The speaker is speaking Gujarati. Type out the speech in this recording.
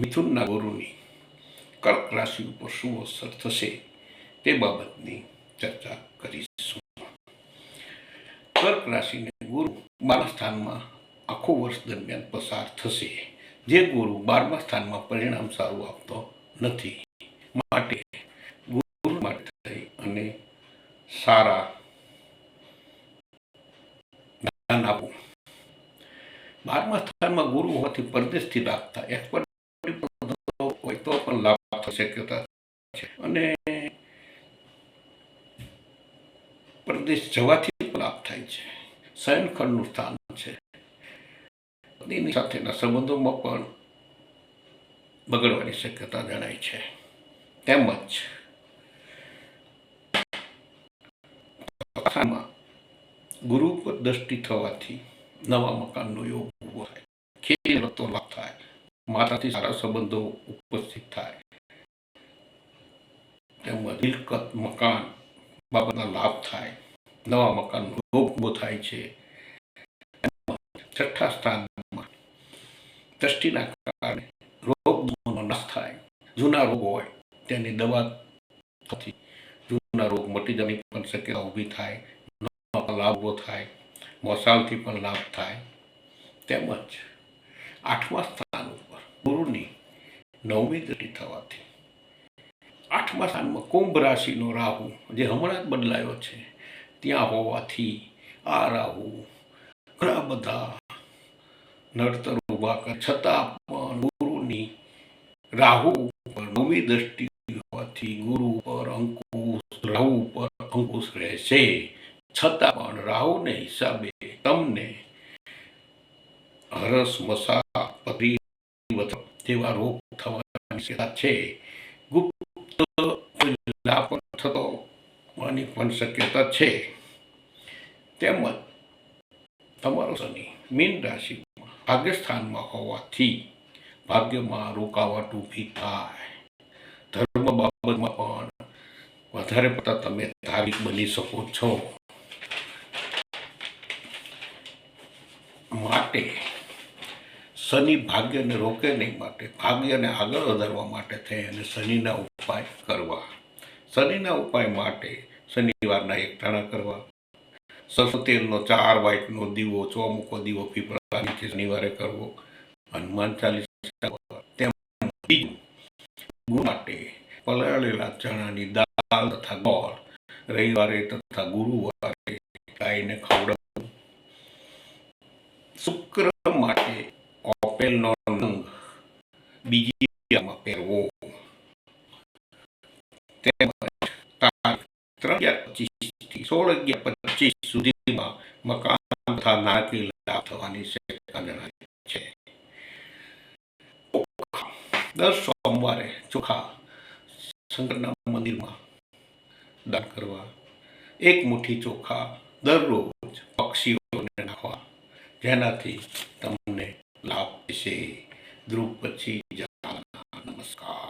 મિથુનના ગુરુની કર્ક રાશિ ઉપર શું અસર થશે તે બાબતની ચર્ચા કરીશું. કર્ક રાશિને ગુરુ બારમા સ્થાનમાં આખું વર્ષ દરમિયાન પસાર થશે. જે ગુરુ બારમા સ્થાનમાં પરિણામ સારું આપતો નથી. માટે ગુરુ માટે થઈ અને સારા જ્ઞાન આપવું. બારમા સ્થાનમાં ગુરુ હોવાથી પરદેશથી રાખતા એક્સપર્ટ હોય તો પણ લાભ શક્યતા છે. અને પ્રદેશ જવાથી લાભ થાય છે. શયનખંડનું સ્થાન છે. પત્નીની સાથેના સંબંધોમાં પણ બગડવાની શક્યતા જણાય છે. તેમજ ગુરુ પર દ્રષ્ટિ થવાથી નવા મકાનનો યોગ ઊભો થાય. ખેતી લાભ થાય. માતાથી સારા સંબંધો ઉપસ્થિત થાય. તેમજ મિલકત, મકાન બાબતના લાભ થાય. નવા મકાનનો લોભ ઊભો થાય છે. છઠ્ઠા સ્થાનમાં દ્રષ્ટિના કારણે રોગનો નાશ થાય. જૂના રોગ હોય તેની દવા થતી જૂના રોગ મટી જવાની પણ શક્યતા ઊભી થાય. લાભ ઊભો થાય. મોસાલથી પણ લાભ થાય. તેમજ આઠમા સ્થાન ગુરુની નવમી દ્રષ્ટિ થવાથી. આઠમા સ્થાનમાં કુંભ રાશિનો રાહુ, જે હમણાં જ બદલાયો છે, ત્યાં હોવાથી આ રાહુ ઘણા બધા નડતર ઊભા કરે. છતાં પણ ગુરુની રાહુ ઉપર નવમી દ્રષ્ટિ હોવાથી ગુરુ ઉપર અંકુશ, રાહુ ઉપર અંકુશ રહેશે. છતાં પણ રાહુને હિસાબે તમને હરસ મસા પથરી જેવા રોગ થવાની શક્યતા છે ગુપ્ત લાભ થતો. હોવાની પણ શક્યતા છે તેમજ તમારો શનિ મીન રાશિમાં ભાગ્યસ્થાનમાં હોવાથી ભાગ્યમાં રોકાવટ ઊભી થાય ધર્મ બાબતમાં પણ વધારે પડતા તમે ધાર્મિક બની શકો છો માટે શનિ ભાગ્યને રોકે નહીં માટે, ભાગ્યને આગળ વધારવા માટે થઈ અને શનિના ઉપાય કરવા. શનિના ઉપાય માટે શનિવારના એકટાણા કરવા. સરસો તેલનો ચાર વાઇટનો દીવો ચોમુકો દીવો પીપળા નીચે શનિવારે કરવો. હનુમાન ચાલીસા માટે પલાળેલા ચણાની દાળ તથા ગોળ. રવિવારે તથા ગુરુવારે ગાયને ખવડાવવું શુક્ર માટે ઓપેલનો રંગ બીજી ક્રિયામાં પહેરવો દર સોમવારે ચોખા શંકરના મંદિરમાં દાન કરવા એક મુઠ્ઠી ચોખા દરરોજ પક્ષીઓને નાખવા જેનાથી તમને લાભ થશે ધ્રુપચી જાના નમસ્કાર.